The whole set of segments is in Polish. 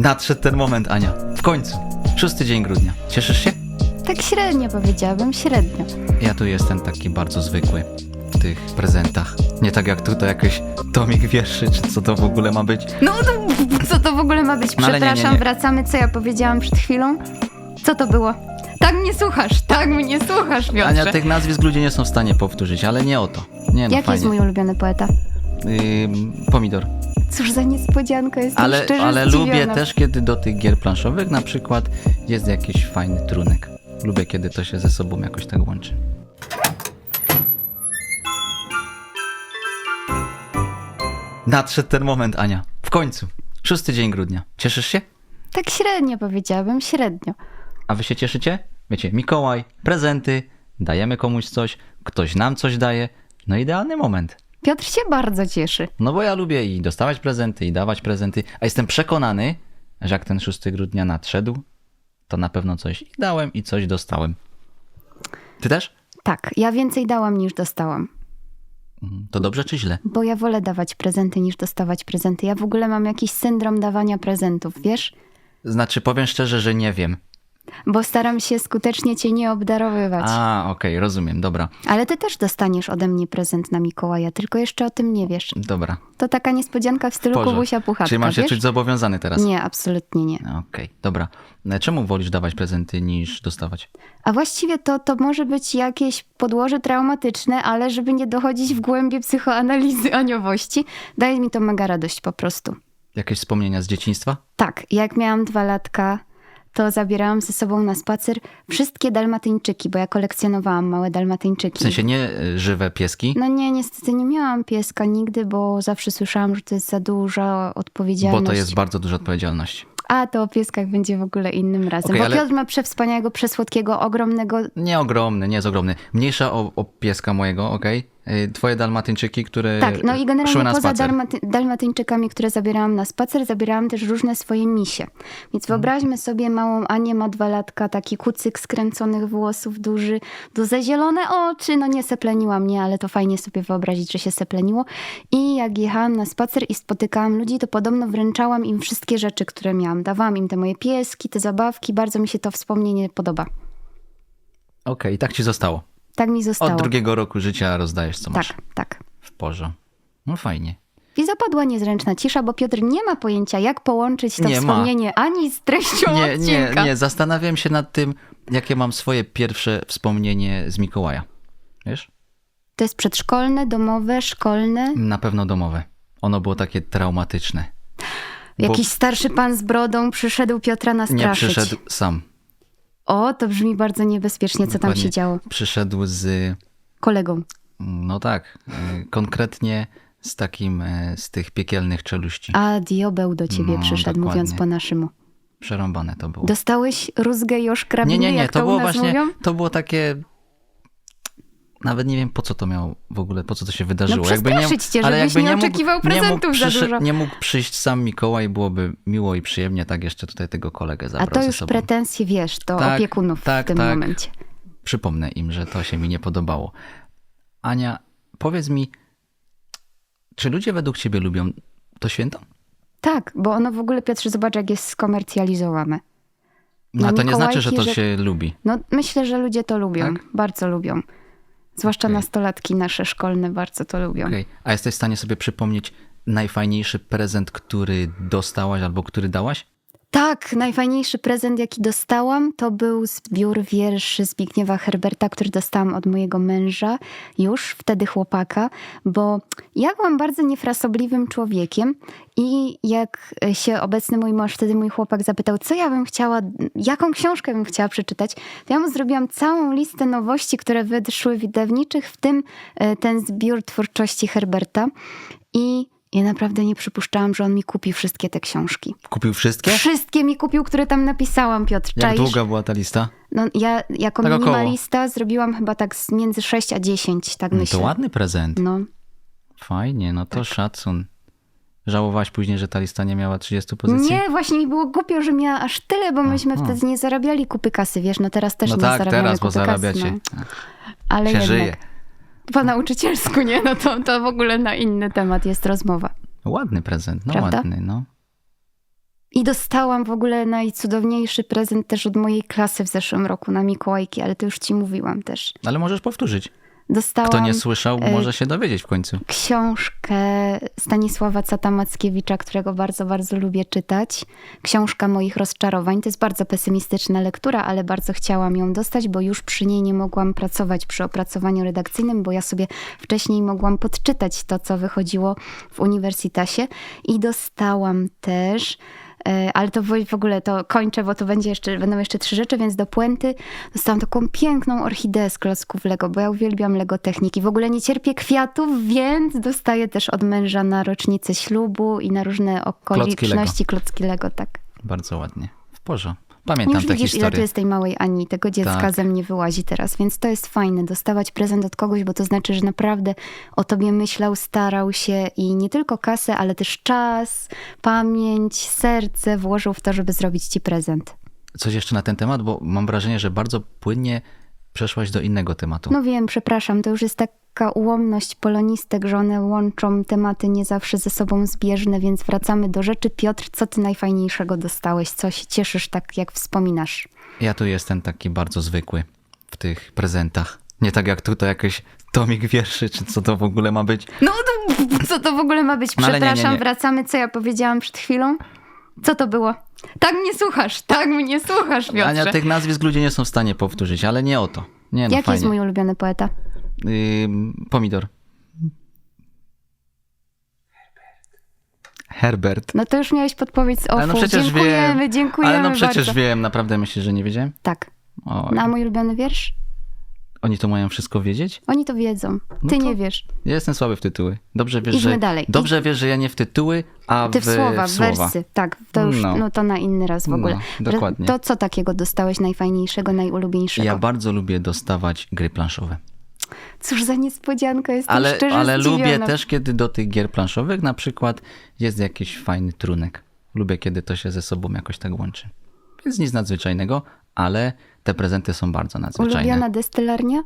Nadszedł ten moment, Ania. W końcu. Szósty dzień grudnia. Cieszysz się? Tak średnio powiedziałabym, średnio. Ja tu jestem taki bardzo zwykły w tych prezentach. Nie tak jak tutaj jakiś tomik wierszy, czy co to w ogóle ma być. No to, co to w ogóle ma być? No ale nie, nie, Przepraszam, nie. wracamy, co ja powiedziałam przed chwilą? Co to było? Tak mnie słuchasz, tak mnie słuchasz, Piotrze. Ania, tych nazwisk ludzie nie są w stanie powtórzyć, ale nie o to. Nie no, Jaki fajnie. jest mój ulubiony poeta? Ym, pomidor. Cóż za niespodzianka, jestem Ale, szczerze ale zdziwiona. lubię też, kiedy do tych gier planszowych na przykład jest jakiś fajny trunek. Lubię, kiedy to się ze sobą jakoś tak łączy. Nadszedł ten moment, Ania. W końcu. Szósty dzień grudnia. Cieszysz się? Tak średnio powiedziałabym, średnio. A wy się cieszycie? Wiecie, Mikołaj, prezenty, dajemy komuś coś, ktoś nam coś daje. No idealny moment. Piotr się bardzo cieszy. No bo ja lubię i dostawać prezenty, i dawać prezenty, a jestem przekonany, że jak ten 6 grudnia nadszedł, to na pewno coś dałem i coś dostałem. Ty też? Tak, ja więcej dałam niż dostałam. Mhm. To dobrze czy źle? Bo ja wolę dawać prezenty niż dostawać prezenty. Ja w ogóle mam jakiś syndrom dawania prezentów, wiesz? Znaczy, powiem szczerze, że nie wiem. Bo staram się skutecznie cię nie obdarowywać. A, okej, rozumiem, dobra, Ale ty też dostaniesz ode mnie prezent na Mikołaja, tylko jeszcze o tym nie wiesz. dobra. To taka niespodzianka w stylu Boże. Kubusia Puchatka, Czyli mam się wiesz? czuć zobowiązany teraz? Nie, absolutnie nie. Okej, dobra. E, Czemu wolisz dawać prezenty niż dostawać? A właściwie to, to może być jakieś podłoże traumatyczne, ale żeby nie dochodzić w głębie psychoanalizy aniowości, daje mi to mega radość po prostu. Jakieś wspomnienia z dzieciństwa? Tak, jak miałam dwa latka, to zabierałam ze sobą na spacer wszystkie dalmatyńczyki, bo ja kolekcjonowałam małe dalmatyńczyki. W sensie nie e, żywe pieski, No nie, niestety nie miałam pieska nigdy, bo zawsze słyszałam, że to jest za duża odpowiedzialność. bo to jest bardzo duża odpowiedzialność. A to o pieskach będzie w ogóle innym razem. Okej, bo ale- Piotr ma przewspaniałego, przesłodkiego, ogromnego. Nie ogromny, nie jest ogromny. Mniejsza o, o pieska mojego, okej? Y, Twoje dalmatyńczyki, które Tak, no i generalnie na poza dalmaty, dalmatyńczykami, które zabierałam na spacer, zabierałam też różne swoje misie. Więc wyobraźmy sobie małą Anię, ma dwa latka, taki kucyk skręconych włosów, duży, duże zielone oczy. No nie sepleniła mnie, ale to fajnie sobie wyobrazić, że się sepleniło. I jak jechałam na spacer i spotykałam ludzi, to podobno wręczałam im wszystkie rzeczy, które miałam. Dawałam im te moje pieski, te zabawki. Bardzo mi się to wspomnienie podoba. Okej, tak ci zostało. Tak mi zostało. Od drugiego roku życia rozdajesz, co masz. Tak, tak. W porze. No fajnie. I zapadła niezręczna cisza, bo Piotr nie ma pojęcia, jak połączyć to Nie ma. wspomnienie ani z treścią Nie, nie, odcinka. nie. Zastanawiam się nad tym, jakie mam swoje pierwsze wspomnienie z Mikołaja. Wiesz? To jest przedszkolne, domowe, szkolne. Na pewno domowe. Ono było takie traumatyczne. Bo Jakiś starszy pan z brodą przyszedł Piotra nie nastraszyć. przyszedł sam. O, to brzmi bardzo niebezpiecznie, co tam Dokładnie. się działo. Przyszedł z Kolegą. No tak, y, konkretnie z takim, y, z tych piekielnych czeluści. A diobeł do ciebie No, przyszedł, dokładnie. mówiąc po naszemu. Przerąbane to było. Dostałeś rózgę i oszkrabiny, Nie, nie, nie, to było właśnie, mówią? to było takie... Nawet nie wiem, po co to miało w ogóle, po co to się wydarzyło. No przestraszyć cię, ale jakby nie mógł- oczekiwał nie mógł prezentów za przyszedł- dużo. Nie mógł przyjść sam Mikołaj, byłoby miło i przyjemnie, tak jeszcze tutaj tego kolegę A zabrał to ze już pretensje, wiesz, do Tak, opiekunów tak, w tym tak. momencie. Przypomnę im, że to się mi nie podobało. Ania, powiedz mi, czy ludzie według ciebie lubią to święto? Tak, bo ono w ogóle, Piotrze, zobacz, jak jest skomercjalizowane. No Na to nie znaczy, że to że- się lubi. No, myślę, że ludzie to lubią. Tak? Bardzo lubią. Zwłaszcza Okej. nastolatki nasze szkolne bardzo to lubią. Okej. A jesteś w stanie sobie przypomnieć najfajniejszy prezent, który dostałaś albo który dałaś? Tak, najfajniejszy prezent, jaki dostałam, to był zbiór wierszy Zbigniewa Herberta, który dostałam od mojego męża, już wtedy chłopaka, bo ja byłam bardzo niefrasobliwym człowiekiem i jak się obecny mój mąż, wtedy mój chłopak zapytał, co ja bym chciała, jaką książkę bym chciała przeczytać, to ja mu zrobiłam całą listę nowości, które wyszły wydawniczych, w tym e, ten zbiór twórczości Herberta i ja naprawdę nie przypuszczałam, że on mi kupi wszystkie te książki. Kupił wszystkie? Wszystkie mi kupił, które tam napisałam, Piotr. Jak Czaisz? długa była ta lista? No, ja jako Tak około. minimalista zrobiłam chyba tak z między 6 a 10, tak No myślę. to ładny prezent. No, Fajnie, no to Tak. szacun. Żałowałaś później, że ta lista nie miała 30 pozycji? nie, właśnie mi było głupio, że miała aż tyle, bo myśmy Aha. wtedy nie zarabiali kupy kasy, wiesz, no teraz też no nie tak, zarabiamy teraz, bo kupy zarabiacie. kasy. No. Ale się jednak, żyje. Po nauczycielsku, nie? No to, to w ogóle na inny temat jest rozmowa. Ładny prezent, no Prawda? ładny, no. I dostałam w ogóle najcudowniejszy prezent też od mojej klasy w zeszłym roku na Mikołajki, ale to już ci mówiłam też. Ale możesz powtórzyć. Dostałam Kto nie słyszał, e, może się dowiedzieć w końcu. książkę Stanisława Cata-Mackiewicza, którego bardzo, bardzo lubię czytać. Książka moich rozczarowań. To jest bardzo pesymistyczna lektura, ale bardzo chciałam ją dostać, bo już przy niej nie mogłam pracować przy opracowaniu redakcyjnym, bo ja sobie wcześniej mogłam podczytać to, co wychodziło w uniwersytasie. I dostałam też... e, Ale to w ogóle to kończę, bo to będzie jeszcze, będą jeszcze trzy rzeczy, więc do puenty dostałam taką piękną orchideę z klocków Lego, bo ja uwielbiam Lego techniki. W ogóle nie cierpię kwiatów, więc dostaję też od męża na rocznicę ślubu i na różne okoliczności klocki Lego, tak. Bardzo ładnie. W porządku. Pamiętam Już widzisz, ile tu historię. jest tej małej Ani, tego dziecka Tak. ze mnie wyłazi teraz, więc to jest fajne, dostawać prezent od kogoś, bo to znaczy, że naprawdę o tobie myślał, starał się i nie tylko kasę, ale też czas, pamięć, serce włożył w to, żeby zrobić ci prezent. Coś jeszcze na ten temat, bo mam wrażenie, że bardzo płynnie przeszłaś do innego tematu. No wiem, przepraszam, to już jest taka ułomność polonistek, że one łączą tematy nie zawsze ze sobą zbieżne, więc wracamy do rzeczy. Piotr, co ty najfajniejszego dostałeś? Co się cieszysz tak, jak wspominasz? Ja tu jestem taki bardzo zwykły w tych prezentach. Nie tak jak tutaj jakiś tomik wierszy, czy co to w ogóle ma być. No to, co to w ogóle ma być? No ale nie, nie, Przepraszam, nie. wracamy, co ja powiedziałam przed chwilą? Co to było? Tak mnie słuchasz, tak mnie słuchasz, Piotrze. Ania, tych nazwisk ludzie nie są w stanie powtórzyć, ale nie o to. Nie no, Jaki fajnie. jest mój ulubiony poeta? Ym, pomidor. Herbert. No to już miałeś podpowiedź z Ale OFU. no przecież dziękujemy, wiem. dziękujemy Ale no przecież bardzo. wiem, naprawdę myślisz, że nie wiedziałem? Tak. Oj, Na mój ulubiony wiersz? Oni to mają wszystko wiedzieć? Oni to wiedzą. No Ty to- nie wiesz. Ja jestem słaby w tytuły. Dobrze wiesz, Idźmy że... dalej. Dobrze wiesz, że ja nie w tytuły, a Ty w, w słowa, w słowa. wersy. Tak, to już No. no. to na inny raz w ogóle. No, dokładnie. To co takiego dostałeś najfajniejszego, najulubieńszego? Ja bardzo lubię dostawać gry planszowe. Cóż za niespodzianka, jestem Ale, szczerze ale zdziwiona. lubię też, kiedy do tych gier planszowych na przykład jest jakiś fajny trunek. Lubię, kiedy to się ze sobą jakoś tak łączy. Więc nic nadzwyczajnego, ale te prezenty są bardzo nadzwyczajne. Ulubiona destylarnia?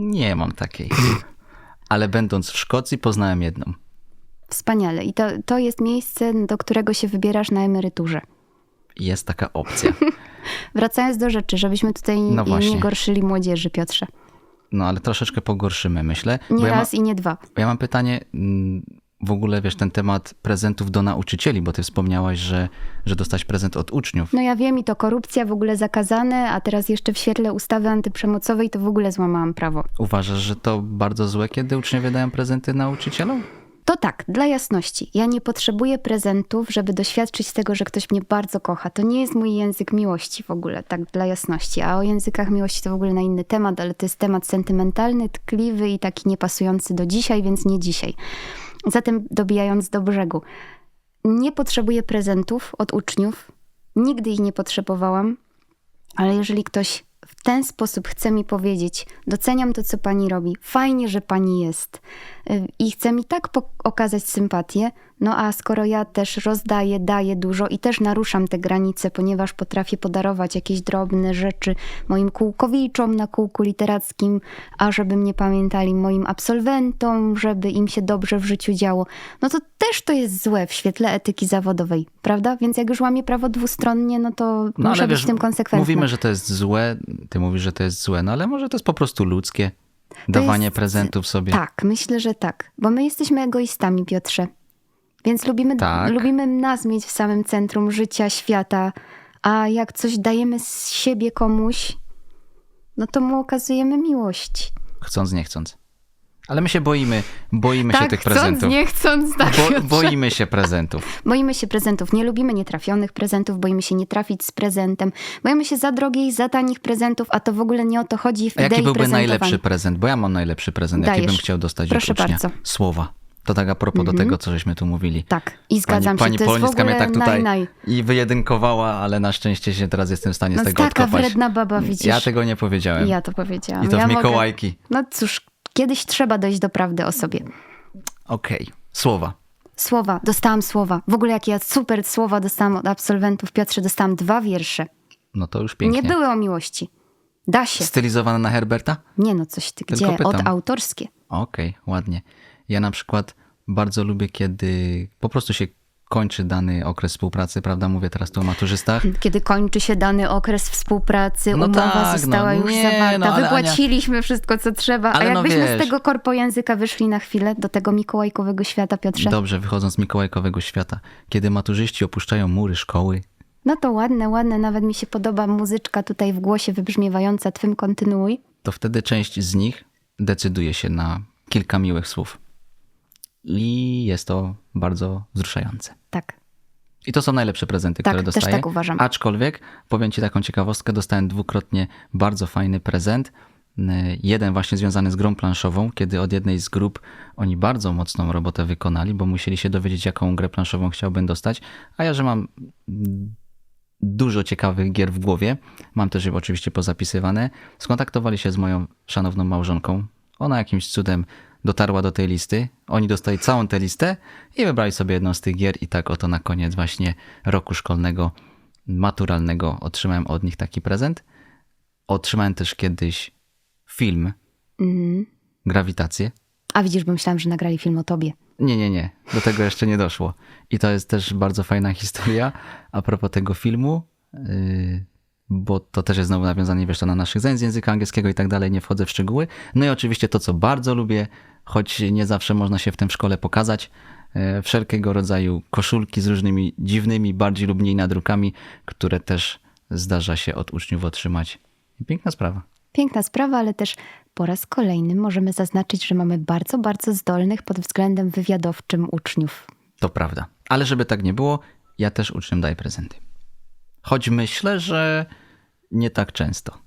Nie mam takiej. Ale będąc w Szkocji poznałem jedną. Wspaniale. I to, to jest miejsce, do którego się wybierasz na emeryturze. Jest taka opcja. Wracając do rzeczy, żebyśmy tutaj No nie gorszyli młodzieży, Piotrze. No ale troszeczkę pogorszymy, myślę. Nie ja, ma, raz i nie dwa. ja mam pytanie, mm, w ogóle wiesz, ten temat prezentów do nauczycieli, bo ty wspomniałaś, że, że dostać prezent od uczniów. No ja wiem i to korupcja w ogóle zakazane, a teraz jeszcze w świetle ustawy antyprzemocowej to w ogóle złamałam prawo. Uważasz, że to bardzo złe, kiedy uczniowie dają prezenty nauczycielom? To tak, dla jasności. Ja nie potrzebuję prezentów, żeby doświadczyć tego, że ktoś mnie bardzo kocha. To nie jest mój język miłości w ogóle, tak dla jasności. A o językach miłości to w ogóle na inny temat, ale to jest temat sentymentalny, tkliwy i taki niepasujący do dzisiaj, więc nie dzisiaj. Zatem dobijając do brzegu. Nie potrzebuję prezentów od uczniów. Nigdy ich nie potrzebowałam, ale jeżeli ktoś w ten sposób chce mi powiedzieć, doceniam to, co pani robi, fajnie, że pani jest y, i chce mi tak okazać sympatię, no a skoro ja też rozdaję, daję dużo i też naruszam te granice, ponieważ potrafię podarować jakieś drobne rzeczy moim kółkowiczom na kółku literackim, a żeby mnie pamiętali moim absolwentom, żeby im się dobrze w życiu działo, no to też to jest złe w świetle etyki zawodowej, prawda? Więc jak już łamię prawo dwustronnie, no to No muszę być tym konsekwentna. mówimy, że to jest złe, ty mówisz, że to jest złe, no ale może to jest po prostu ludzkie. Dawanie jest- prezentów sobie. Tak, myślę, że tak. Bo my jesteśmy egoistami, Piotrze. Więc lubimy, Tak. lubimy nas mieć w samym centrum życia, świata. A jak coś dajemy z siebie komuś, no to mu okazujemy miłość. Chcąc, nie chcąc. Ale my się boimy, boimy się tak, tych chcąc, prezentów. nie chcąc, tak, Bo, boimy się prezentów. Boimy się prezentów, nie lubimy nietrafionych prezentów, boimy się nie trafić z prezentem, boimy się za drogiej, za tanich prezentów, a to w ogóle nie o to chodzi w A jaki idei byłby prezentowania. najlepszy prezent? Bo ja mam najlepszy prezent, jaki Dajesz. bym chciał dostać Proszę od ucznia. bardzo. Słowa. To tak a propos do tego, co żeśmy tu mówili. Tak, i zgadzam pani, się, to jest w Polonicka ogóle mnie tak tutaj naj, naj. i wyjedynkowała, ale na szczęście się teraz jestem w stanie No z tego taka odkopać. wredna baba, widzisz. Ja tego nie powiedziałem. Ja to powiedziałam. I to ja w mogę- Mikołajki. No cóż, kiedyś trzeba dojść do prawdy o sobie. Okej. Słowa. Słowa, dostałam słowa. W ogóle jakie ja super słowa dostałam od absolwentów. Piotrze, dostałam dwa wiersze. No to już pięknie. Nie były o miłości. Da się. Stylizowane na Herberta? Nie no, coś ty Tylko gdzie? pytam. Od autorskie. Okej, ładnie. Ja na przykład bardzo lubię, kiedy po prostu się kończy dany okres współpracy, prawda? Mówię teraz tu o maturzystach. Kiedy kończy się dany okres współpracy, No umowa tak, została no już nie, zawarta, no wypłaciliśmy wszystko, co trzeba. Ale A no jakbyśmy wiesz. z tego korpojęzyka wyszli na chwilę do tego mikołajkowego świata, Piotrze, Dobrze, wychodząc z mikołajkowego świata, kiedy maturzyści opuszczają mury szkoły, no to ładne, ładne. Nawet mi się podoba muzyczka tutaj w głosie wybrzmiewająca. Twym kontynuuj. to wtedy część z nich decyduje się na kilka miłych słów. I jest to bardzo wzruszające. Tak. I to są najlepsze prezenty, Tak, które też dostaję. tak uważam. Aczkolwiek, powiem Ci taką ciekawostkę, dostałem dwukrotnie bardzo fajny prezent. Yy, Jeden właśnie związany z grą planszową, kiedy od jednej z grup oni bardzo mocną robotę wykonali, bo musieli się dowiedzieć, jaką grę planszową chciałbym dostać. A ja, że mam dużo ciekawych gier w głowie, mam też je oczywiście pozapisywane, skontaktowali się z moją szanowną małżonką. Ona jakimś cudem dotarła do tej listy. Oni dostali całą tę listę i wybrali sobie jedną z tych gier i tak oto na koniec właśnie roku szkolnego, maturalnego otrzymałem od nich taki prezent. Otrzymałem też kiedyś film Mhm. Grawitację. A widzisz, bo myślałam, że nagrali film o tobie. Nie, nie, nie. Do tego jeszcze nie doszło. I to jest też bardzo fajna historia a propos tego filmu, yy, bo to też jest znowu nawiązanie, wiesz, to na naszych zajęć z języka angielskiego i tak dalej, nie wchodzę w szczegóły. No i oczywiście to, co bardzo lubię, choć nie zawsze można się w tym w szkole pokazać, yy, wszelkiego rodzaju koszulki z różnymi dziwnymi, bardziej lub mniej nadrukami, które też zdarza się od uczniów otrzymać. Piękna sprawa. Piękna sprawa, ale też po raz kolejny możemy zaznaczyć, że mamy bardzo, bardzo zdolnych pod względem wywiadowczym uczniów. To prawda. Ale żeby tak nie było, ja też uczniom daję prezenty. Choć myślę, że nie tak często.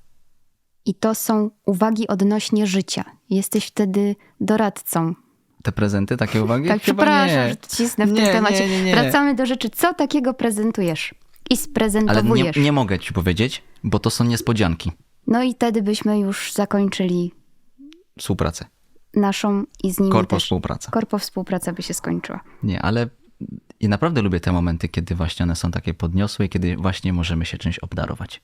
I to są uwagi odnośnie życia. Jesteś wtedy doradcą. Te prezenty, takie uwagi? Tak, Chyba przepraszam, nie. że cisnę w Nie, tym temacie. nie, nie. Wracamy do rzeczy. Co takiego prezentujesz? I Ale sprezentowujesz. nie, nie mogę ci powiedzieć, bo to są niespodzianki. No i wtedy byśmy już zakończyli Współpracę. naszą i z nimi Korpo też. współpraca. Korpo współpraca by się skończyła. Nie, ale i naprawdę lubię te momenty, kiedy właśnie one są takie podniosłe i kiedy właśnie możemy się czymś obdarować.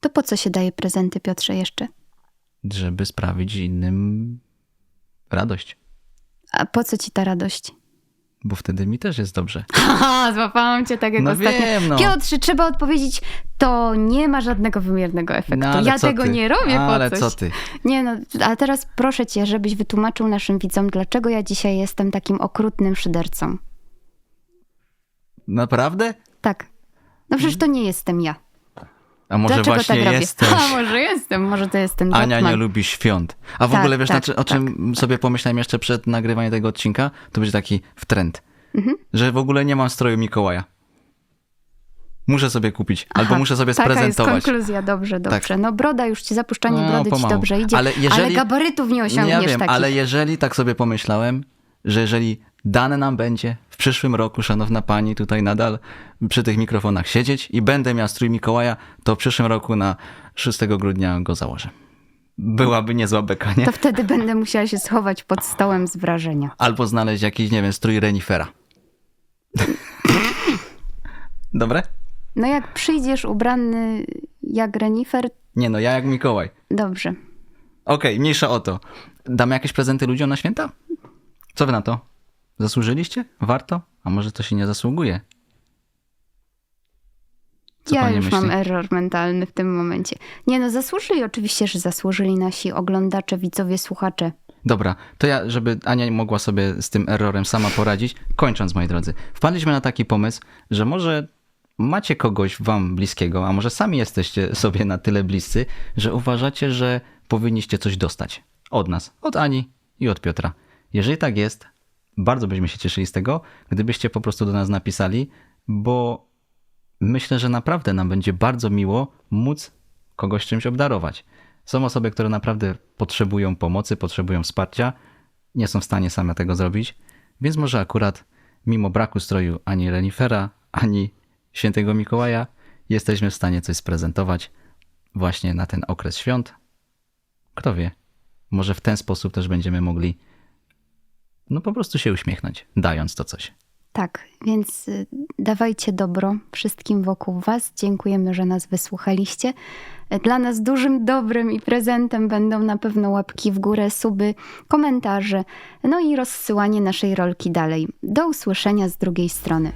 To po co się daje prezenty, Piotrze, jeszcze? Żeby sprawić innym radość. A po co ci ta radość? Bo wtedy mi też jest dobrze. Haha, złapałam cię tak jak No ostatnio. wiem, no. Piotrze, trzeba odpowiedzieć, to nie ma żadnego wymiernego efektu. No, ja tego ty? nie robię Ale po coś. co ty? Nie no, a teraz proszę cię, żebyś wytłumaczył naszym widzom, dlaczego ja dzisiaj jestem takim okrutnym szydercą. Naprawdę? Tak. No przecież to nie jestem ja. A może Dlaczego właśnie tak jesteś? A może jestem, może to jest ten Ania Batman. nie lubi świąt. A w Tak, ogóle wiesz, tak, na czy, o czym sobie pomyślałem jeszcze przed nagrywaniem tego odcinka? To będzie taki w trend. Mhm. Że w ogóle nie mam stroju Mikołaja. Muszę sobie kupić, albo Aha, muszę sobie Taka jest sprezentować. konkluzja, dobrze, dobrze. Tak. No broda już ci, zapuszczanie No, brody ci pomału. dobrze idzie, Ale ale, jeżeli- gabarytów nie osiągniesz ja wiem, takich. ale jeżeli tak sobie pomyślałem, że jeżeli dane nam będzie w przyszłym roku, szanowna pani, tutaj nadal przy tych mikrofonach siedzieć i będę miał strój Mikołaja, to w przyszłym roku na 6 grudnia go założę. Byłaby niezła beka, nie? To wtedy będę musiała się schować pod stołem z wrażenia. Albo znaleźć jakiś, nie wiem, strój renifera. Dobre? No jak przyjdziesz ubrany jak renifer, Nie no, ja jak Mikołaj. dobrze. Okej, mniejsza o to. Damy jakieś prezenty ludziom na święta? Co wy na to? Zasłużyliście? Warto? A może to się nie zasługuje? Co ja już myśli? mam error mentalny w tym momencie. Nie no, zasłużyli oczywiście, że zasłużyli nasi oglądacze, widzowie, słuchacze. Dobra, to ja, żeby Ania mogła sobie z tym errorem sama poradzić, kończąc, moi drodzy, wpadliśmy na taki pomysł, że może macie kogoś wam bliskiego, a może sami jesteście sobie na tyle bliscy, że uważacie, że powinniście coś dostać od nas, od Ani i od Piotra. Jeżeli tak jest, bardzo byśmy się cieszyli z tego, gdybyście po prostu do nas napisali, bo myślę, że naprawdę nam będzie bardzo miło móc kogoś czymś obdarować. Są osoby, które naprawdę potrzebują pomocy, potrzebują wsparcia, nie są w stanie same tego zrobić, więc może akurat mimo braku stroju ani renifera, ani świętego Mikołaja, jesteśmy w stanie coś sprezentować właśnie na ten okres świąt. Kto wie, może w ten sposób też będziemy mogli no po prostu się uśmiechnąć, dając to coś. Tak, więc y, dawajcie dobro wszystkim wokół Was. Dziękujemy, że nas wysłuchaliście. Dla nas dużym dobrem i prezentem będą na pewno łapki w górę, suby, komentarze, no i rozsyłanie naszej rolki dalej. Do usłyszenia z drugiej strony.